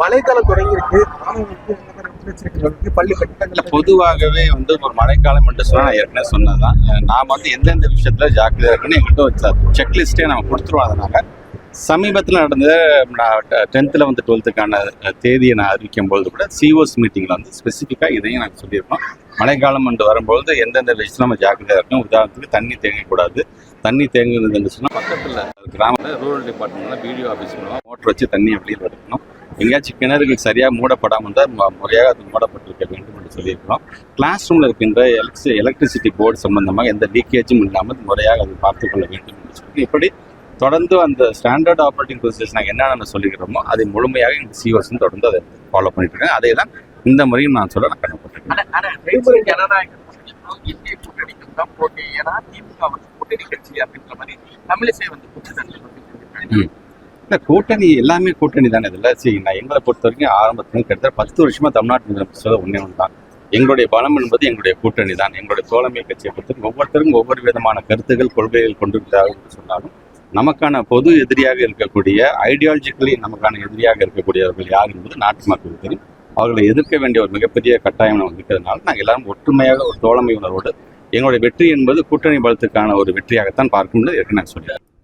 மழைக்காலம் தொடங்கியிருக்கு. பள்ளி கட்டிடங்கள் பொதுவாகவே வந்து ஒரு மழைக்காலம் என்று சொன்னால் நான் ஏற்கனவே சொன்னதான் நாம் வந்து எந்தெந்த விஷயத்துல ஜாக்கிரதையாக இருக்குன்னு எங்கள்கிட்ட ஒரு செக்லிஸ்டே நம்ம கொடுத்துருவோம் அதனால. சமீபத்தில் நடந்த நான் டென்த்தில் வந்து டுவெல்த்துக்கான தேதியை நான் அறிவிக்கும் பொழுது கூட சிஓஸ் மீட்டிங்கில் வந்து ஸ்பெசிஃபிக்காக இதையும் நாங்கள் சொல்லியிருக்கோம். மழைக்காலம் என்று வரும்பொழுது எந்தெந்த விஷயத்தில் நம்ம ஜாக்கிரதையாக இருக்கணும் உதாரணத்துக்கு தண்ணி தேங்கக்கூடாது. தண்ணி தேங்குதுன்னு சொன்னால் பக்கத்தில் கிராமத்தில் ரூரல் டிபார்ட்மெண்ட்டில் பிடிஓ ஆஃபீஸ் மூலமாக மோட்டர் வச்சு தண்ணி வெளியில் எடுக்கணும். எங்கேயாச்சும் கிணறுகள் சரியாக மூடப்படாமல் இருந்தால் முறையாக அது மூடப்பட்டிருக்க வேண்டும் என்று சொல்லியிருக்கிறோம். கிளாஸ் ரூமில் இருக்கின்ற எலக்ட்ரி எலக்ட்ரிசிட்டி போர்டு சம்பந்தமாக எந்த லீக்கேஜும் இல்லாமல் முறையாக அதை பார்த்துக் கொள்ள வேண்டும் என்று சொல்லி இப்படி தொடர்ந்து அந்த ஸ்டாண்டர்ட் ஆப்ரேட்டிங் ப்ரொசீஜர்ஸ் நாங்கள் என்னென்ன சொல்லிக்கிறோமோ அதை முழுமையாக எங்கள் சிஓஸ் தொடர்ந்து அதை ஃபாலோ பண்ணிட்டு இருக்காங்க அதே தான் இந்த முறையும் நான் சொல்ல நான் இந்திய தான் போட்டி ஏன்னா திமுக வந்து கூட்டணி கட்சி அப்படின்ற மாதிரி தமிழிசை வந்து குற்றச்சாட்டு. இல்லை கூட்டணி எல்லாமே கூட்டணி தானே இதில்? சரி நான் எங்களை பொறுத்த வரைக்கும் ஆரம்பத்தில் கிட்டத்தட்ட பத்து வருஷமாக தமிழ்நாட்டு முதலமைச்சர் ஒன்றே ஒன்று தான். எங்களுடைய பலம் என்பது எங்களுடைய கூட்டணி தான். எங்களுடைய தோழமை கட்சியை பொறுத்தவரைக்கும் ஒவ்வொருத்தருக்கும் ஒவ்வொரு விதமான கருத்துக்கள் கொள்கைகள் கொண்டிருக்கிறார்கள் என்று சொன்னாலும் நமக்கான பொது எதிரியாக இருக்கக்கூடிய ஐடியாலஜிக்கலி நமக்கான எதிரியாக இருக்கக்கூடியவர்கள் யார் என்பது நாட்டு மக்களுக்கு தெரியும். அவர்களை எதிர்க்க வேண்டிய ஒரு மிகப்பெரிய கட்டாயம் நமக்கு இருக்கிறதுனால நாங்கள் எல்லாரும் ஒற்றுமையாக ஒரு தோழமை உணர்வோடு எங்களுடைய வெற்றி என்பது கூட்டணி பலத்துக்கான ஒரு வெற்றியாகத்தான் பார்க்கும் ஏற்கனவே நான் சொல்லியிருக்கேன்.